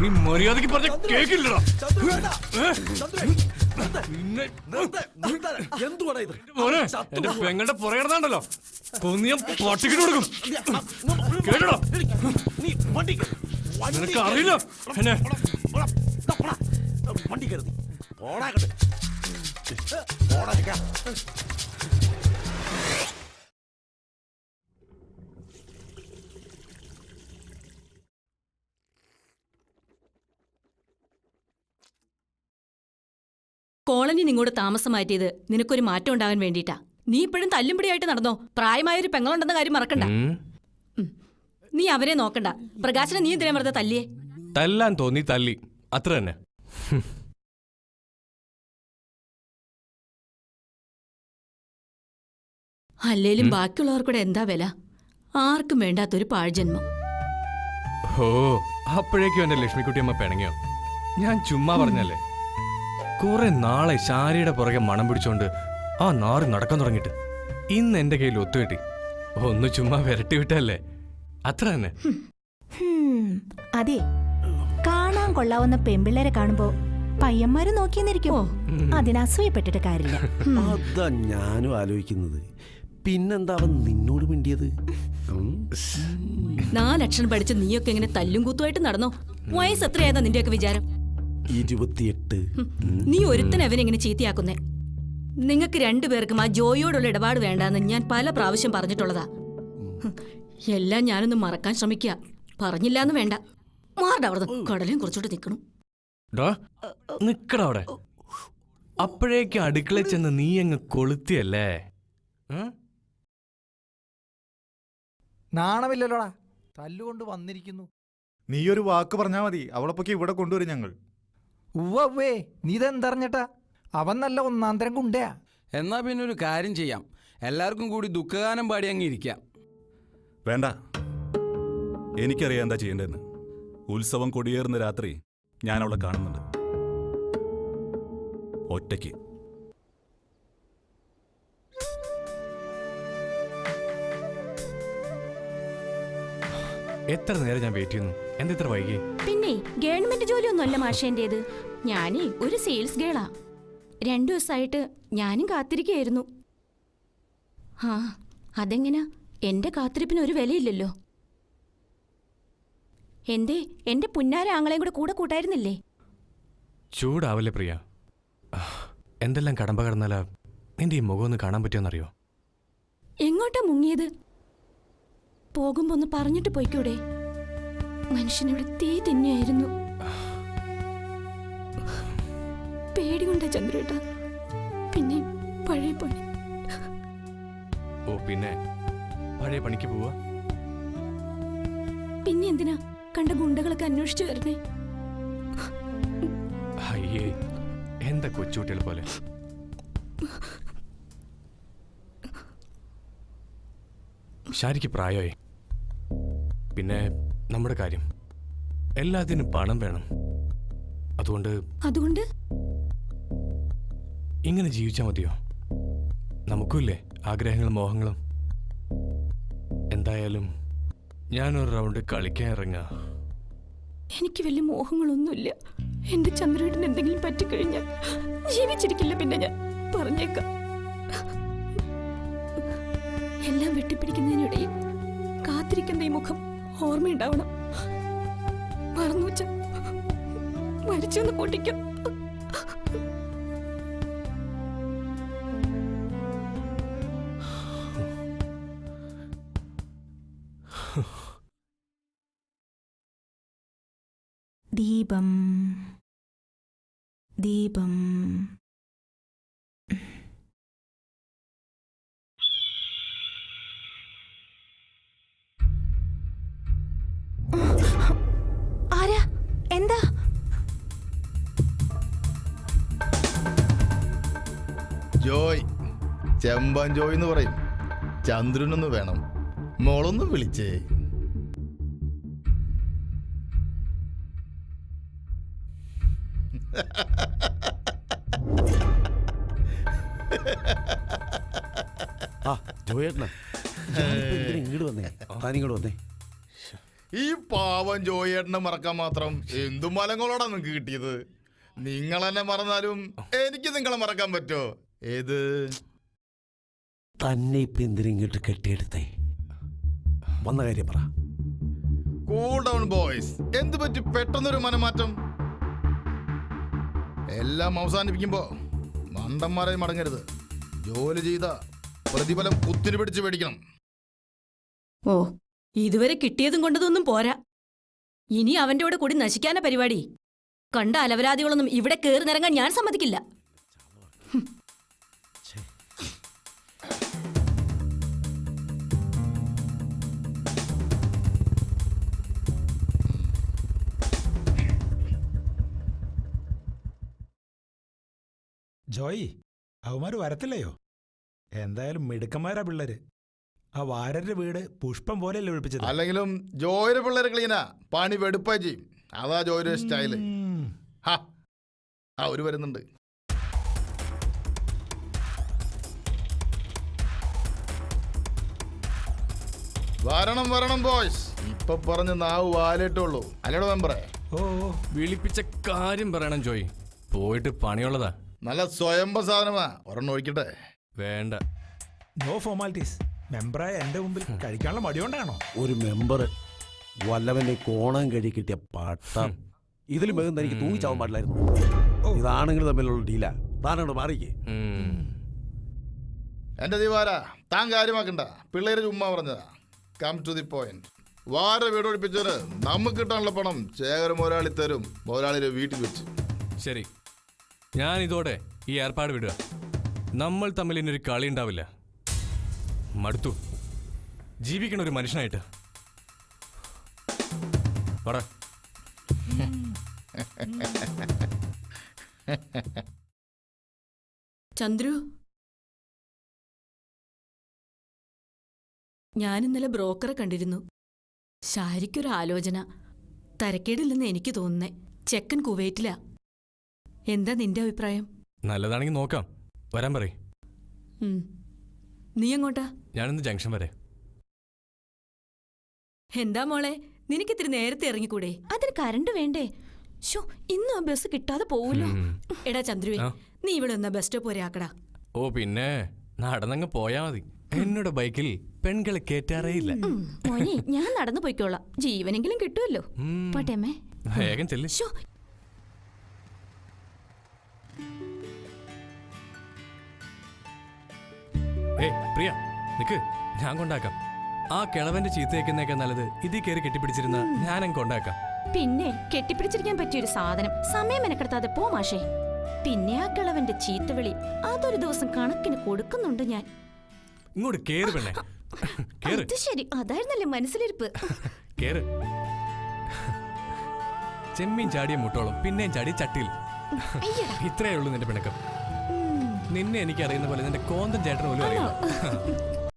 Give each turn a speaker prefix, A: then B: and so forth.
A: നീ മര്യാദയ്ക്ക് പറഞ്ഞ കേക്കില്ലടാ. നിന്നെ
B: എന്തുവാടാ ഇത്?
A: മോനെ എന്റെ പെങ്ങളുടെ പുറകിടന്നാണ്ടല്ലോ കൊന്നിയ പട്ടിക്കിട്ട് കൊടുക്കും. കേട്ടോ
B: നീ വണ്ടി.
A: നിനക്ക് അറിയില്ല എന്നെ.
B: വണ്ടി കരുതി ഓടാകട്ടെ. ഓടാ
C: കോളനി നിങ്ങോട് താമസം മാറ്റിയത് നിനക്കൊരു മാറ്റം ഉണ്ടാകാൻ വേണ്ടിട്ടാ നീ ഇപ്പോഴും തല്ലുംപിടിയായിട്ട് നടന്നോ? പ്രായമായൊരു പെങ്ങളുണ്ടെന്ന കാര്യം മറക്കണ്ട.
A: ഉം.
C: നീ അവരെ നോക്കണ്ട. പ്രകാശനെ നീ എന്തിനാ വെറുതെ തല്ലിയേ?
A: തല്ലാൻ തോന്നി തല്ലി. അത്ര തന്നെ.
C: അല്ലേലും ബാക്കിയുള്ളവർക്കൂടെ എന്താ വില? ആർക്കും വേണ്ടാത്തൊരു പാഴ്ജന്മം.
A: ഓ അപ്പോഴേക്കും എന്റെ ലക്ഷ്മിക്കുട്ടിയമ്മ പിണങ്ങിയോ? ഞാൻ ചുമ്മാ പറഞ്ഞല്ലേ? കുറെ നാളെ ശാരിയുടെ പുറകെ മണം പിടിച്ചോണ്ട് ആ നാറ് നടക്കാൻ തുടങ്ങിയിട്ട്. ഇന്ന് എന്റെ കയ്യിൽ ഒത്തുകെട്ടി ഒന്ന് ചുമ്മാ വിരട്ടി വിട്ടല്ലേ അത്ര തന്നെ.
D: ഹും, അതെ. കാണാൻ കൊള്ളാവുന്ന പെമ്പിള്ളേരെ കാണുമ്പോ പയ്യന്മാര് നോക്കിയെന്നിരിക്കുമോ അതിനസൂയപ്പെട്ടിട്ട് കാര്യമില്ല.
B: അതാ ഞാനും ആലോചിക്കുന്നത്. പിന്നെന്താ അവൻ നിന്നോട് മിണ്ടിയത്?
C: നാലക്ഷരം പഠിച്ച് നീയൊക്കെ ഇങ്ങനെ തല്ലും കൂത്തുമായിട്ട് നടന്നോ? വയസ്സ് എത്രയായതാ നിന്റെയൊക്കെ വിചാരം?
B: ഇരുപത്തിയെട്ട്.
C: നീ ഒരുത്തൻ അവനെ ഇങ്ങനെ ചീത്തയാക്കുന്നേ? നിങ്ങൾക്ക് രണ്ടുപേർക്കും ആ ജോയിയോടുള്ള ഇടപാട് വേണ്ടാന്ന് ഞാൻ പല പ്രാവശ്യം പറഞ്ഞിട്ടുള്ളതാ. ഹും, എല്ലാം ഞാനൊന്ന് മറക്കാൻ ശ്രമിക്കുക. പറഞ്ഞില്ലാന്ന് വേണ്ട. മാറുടെ അവിടെ കടലും കുറച്ചോട്ട് നിൽക്കണം.
A: ഡാ നിക്കടാ അവിടെ. അപ്പോഴേക്ക് അടുക്കളയിൽ ചെന്ന് നീ അങ്ങ് കൊളുത്തിയല്ലേ?
E: നാണമില്ലല്ലോടാ. തല്ലുകൊണ്ട് വന്നിരിക്കുന്നു.
F: നീ ഒരു വാക്ക് പറഞ്ഞാ മതി. അവളപ്പൊക്കെ ഇവിടെ കൊണ്ടുവരും ഞങ്ങൾ.
E: ഉവ്വേ നീ ഇതെന്തറിഞ്ഞട്ടാ അവൻ നല്ല ഒന്നാന്തരം കുണ്ടയാ
G: എന്നാ പിന്നെ ഒരു കാര്യം ചെയ്യാം. എല്ലാവർക്കും കൂടി ദുഃഖഗാനം പാടി അങ്ങ് ഇരിക്കാം.
F: വേണ്ട. എനിക്കറിയാം എന്താ ചെയ്യേണ്ടതെന്ന്. ഉത്സവം കൊടിയേറുന്ന രാത്രി ഞാൻ അവളെ കാണുന്നുണ്ട്. ഒറ്റയ്ക്ക്.
A: എത്ര നേരം ഞാൻ വെയിറ്റ് ചെയ്യുന്നു? എന്താ ഇത്ര വൈകി?
C: പിന്നെ ഗവൺമെന്റ് ജോലിയൊന്നുമല്ല മാഷേന്റേത് ഞാനേ ഒരു സെയിൽസ് ഗേളാ രണ്ടു ദിവസമായിട്ട് ഞാനും കാത്തിരിക്കുകയായിരുന്നു. ആ അതെങ്ങനാ? എന്റെ കാത്തിരിപ്പിന് ഒരു വിലയില്ലല്ലോ. എന്തേ എന്റെ പുന്നാര ആങ്ങളെയും കൂടെ കൂടെ കൂട്ടായിരുന്നില്ലേ?
A: ചൂടാവല്ലേ പ്രിയ. എന്തെല്ലാം കടമ്പ കടന്നാലാ നിന്റെ ഈ മുഖം ഒന്ന് കാണാൻ പറ്റുമെന്നറിയോ
C: എങ്ങോട്ടാ മുങ്ങിയത്? പോകുമ്പോ ഒന്ന് പറഞ്ഞിട്ട് പോയിക്കൂടെ? മനുഷ്യനിവിടെ തീ തിന്നെയായിരുന്നു പേടികൊണ്ട ചന്ദ്രേട്ട. പിന്നെ പഴയ പണി.
A: ഓ പിന്നെ പഴയ പണിക്ക് പോവാ?
C: പിന്നെ എന്തിനാ കണ്ട ഗുണ്ടകളൊക്കെ അന്വേഷിച്ചു വരണേ
A: അയ്യേ എന്താ കൊച്ചുകുട്ടികൾ പോലെ? ഷാരിക്ക് പ്രായമായി. പിന്നെ നമ്മുടെ കാര്യം. എല്ലാത്തിനും പണം വേണം. അതുകൊണ്ട്
C: അതുകൊണ്ട്?
A: ഇങ്ങനെ ജീവിച്ചാൽ മതിയോ? നമുക്കുമില്ലേ ആഗ്രഹങ്ങളും മോഹങ്ങളും? എന്തായാലും ഞാനൊരു റൗണ്ട് കളിക്കാൻ ഇറങ്ങാ.
C: എനിക്ക് വലിയ മോഹങ്ങളൊന്നുമില്ല. എന്റെ ചന്ദ്രയുടെ എന്തെങ്കിലും പറ്റിക്കഴിഞ്ഞാൽ ജീവിച്ചിരിക്കില്ല പിന്നെ ഞാൻ പറഞ്ഞേക്കാം. എല്ലാം വെട്ടിപ്പിടിക്കുന്നതിനിടയിൽ കാത്തിരിക്കുന്ന ഈ മുഖം ഓർമ്മയുണ്ടാവണം. മറന്നു വെച്ച മരിച്ചെന്ന് പൊട്ടിക്കും.
D: ദീപം. ദീപം.
H: ചെമ്പൻ ജോയ് എന്ന് പറയും. ചന്ദ്രനൊന്ന് വേണം. മോളൊന്ന് വിളിച്ചേ.
B: ആ ജോയേട്ടനാ. ഞാനിപ്പോ എന്തിനാ ഇങ്ങോട്ട് വന്നേ? താനിങ്ങോട്ട് വന്നേ.
H: ഈ പാവം ജോയേട്ടനെ മറക്കാൻ മാത്രം എന്തു മലങ്ങളോടാ നിങ്ങക്ക് കിട്ടിയത്? നിങ്ങളെന്നെ മറന്നാലും എനിക്ക് നിങ്ങളെ മറക്കാൻ പറ്റോ ഏത്?
B: തന്നെ ഇപ്പൊ എന്തിനിങ്ങോട്ട് കെട്ടിയെടുത്തേ? വന്ന കാര്യം പറ.
H: കൂൾ ഡൗൺ ബോയ്സ് എന്ത് പറ്റി? പെട്ടെന്നൊരു മനമാറ്റം. എല്ലാം അവസാനിപ്പിക്കുമ്പോ മണ്ടന്മാരെ മടങ്ങരുത്. ജോലി ചെയ്ത പ്രതിഫലം കുത്തിരി പിടിച്ച് മേടിക്കണം.
C: ഓ ഇതുവരെ കിട്ടിയതും കൊണ്ടതൊന്നും പോരാ. ഇനി അവന്റെ കൂടെ കൂടി നശിക്കാന പരിപാടി. കണ്ട അലവരാതികളൊന്നും ഇവിടെ കേറി നിറങ്ങാൻ ഞാൻ സമ്മതിക്കില്ല.
I: ജോയി അവന്മാര് വരത്തില്ലയോ? എന്തായാലും മിടുക്കന്മാരാ പിള്ളേര്. ആ വാരരുടെ വീട് പുഷ്പം പോലെയല്ലേ ഒഴിപ്പിച്ചത്?
H: അല്ലെങ്കിലും ജോയിയുടെ പിള്ളേര് ക്ലീനാ പണി വെടുപ്പാ ചെയ്യും. അതാ ജോയിയുടെ
I: സ്റ്റൈൽ.
H: ഹാ ആ ഒരു വരുന്നുണ്ട്. വരണം വരണം ബോയ്സ്. ഇപ്പൊ പറഞ്ഞ് നാവ് വാലിട്ടുള്ളൂ അല്ലടോ മെമ്പറേ?
I: ഓ ഓ.
A: വിളിപ്പിച്ച കാര്യം പറയണം ജോയ്. പോയിട്ട് പണിയുള്ളതാ.
H: നല്ല സ്വയംഭ സാധനമാ. ഒരെണ്ണം ഒഴിക്കട്ടെ.
A: വേണ്ട.
I: നോ ഫോർമാലിറ്റീസ് മെമ്പറായ എന്റെ മുമ്പിൽ കഴിക്കാനുള്ള മടിയോണ്ടാണോ
B: ഒരു മെമ്പർ വല്ലവന്റെ കോണം കഴുകി കിട്ടിയ പട്ടം. ഇതിലും വേഗം തനിക്ക് തൂങ്ങിച്ചാവാൻ പാടില്ലായിരുന്നു. ഇതാണെങ്കിൽ തമ്മിലുള്ള ഡീല താനോട് മാറിക്കേ.
H: എന്റെ ദിവാര താൻ കാര്യമാക്കണ്ട. പിള്ളേര് ചുമ്മാ പറഞ്ഞതാ. കം ടു ദി പോയിന്റ് വാര വീട് ഒഴിപ്പിച്ചവര് നമുക്ക് കിട്ടാനുള്ള പണം ശേഖര മുതലാളി തരും. മുതലാളിയുടെ വീട്ടിൽ വെച്ച്.
A: ശരി. ഞാൻ ഇതോടെ ഈ ഏർപ്പാട് വിടുക. നമ്മൾ തമ്മിൽ ഇനിയൊരു കളി ഉണ്ടാവില്ല. മടുത്തു. ജീവിക്കണ ഒരു മനുഷ്യനായിട്ട്. പറ.
C: ചന്ദ്രു. ഞാൻ ഇന്നലെ ബ്രോക്കറെ കണ്ടിരുന്നു. ശാരിക്കൊരു ആലോചന തരക്കേടില്ലെന്ന് എനിക്ക് തോന്നുന്നേ. ചെക്കൻ കുവൈറ്റിലാ. എന്താ നിന്റെ അഭിപ്രായം?
A: നല്ലതാണെങ്കിൽ നോക്കാം. വരാൻ പറയും.
C: ഉം. നീ എങ്ങോട്ടാ?
A: ഞാനിന്ന് ജംഗ്ഷൻ വരെ.
C: എന്താ മോളെ? നിനക്ക് നിനക്കിത്തിരി നേരത്തെ ഇറങ്ങിക്കൂടെ?
D: അതിന് കരണ്ട് വേണ്ടേ?
C: ഷോ ഇന്നും ആ ബസ് കിട്ടാതെ പോവല്ലോ
A: ഉം.
C: എടാ ചന്ദ്രുവേ
A: ആ?
C: നീ ഇവിടെ ഒന്ന് ബസ് സ്റ്റോപ്പ് വരെ ആക്കടാ.
A: ഓ പിന്നെ? നടന്നങ്ങ് പോയാ മതി. എന്നോട് ബൈക്കിൽ പെൺകളെ കേറ്റാറേ ഇല്ല.
C: ഉം, മോനെ ഞാൻ നടന്നു പോയിക്കോളാം. ജീവനെങ്കിലും കിട്ടുമല്ലോ
A: ഉം.
D: പോട്ടെ അമ്മേ.
A: വേഗം ചെല്ല്.
C: ഷോ
A: ഏയ് പ്രിയ നിക്ക് ഞാൻ കൊണ്ടാക്കാം. ആ കിളവന്റെ ചീത്തയേക്കുന്നേക്കാൾ നല്ലത് ഇതിൽ കയറി കെട്ടിപ്പിടിച്ചിരുന്ന ഞാനങ്ങ് കൊണ്ടാക്കാം.
D: പിന്നെ കെട്ടിപ്പിടിച്ചിരിക്കാൻ പറ്റിയൊരു സാധനം സമയം മെനക്കെടുത്താതെ പോ മാഷേ. പിന്നെ ആ കിളവന്റെ ചീത്തവിളി അതൊരു ദിവസം കണക്കിന് കൊടുക്കുന്നുണ്ട് ഞാൻ.
A: ഇങ്ങോട്ട് കേറ് പെണ്ണേ. കേറ്.
D: അത് ശരി അതായിരുന്നല്ലേ മനസ്സിലിരിപ്പ്.
A: കേറ്. ചെമ്മീൻ ചാടിയ മുട്ടോളം പിന്നെയും ചാടി ചട്ടിയിൽ.
D: അയ്യടാ.
A: ഇത്രയേ ഉള്ളൂ നിന്റെ പിണക്കം. നിന്നെ എനിക്ക് അറിയുന്ന പോലെ നിന്റെ കോന്തൻ ചേട്ടൻ പോലും അറിയില്ല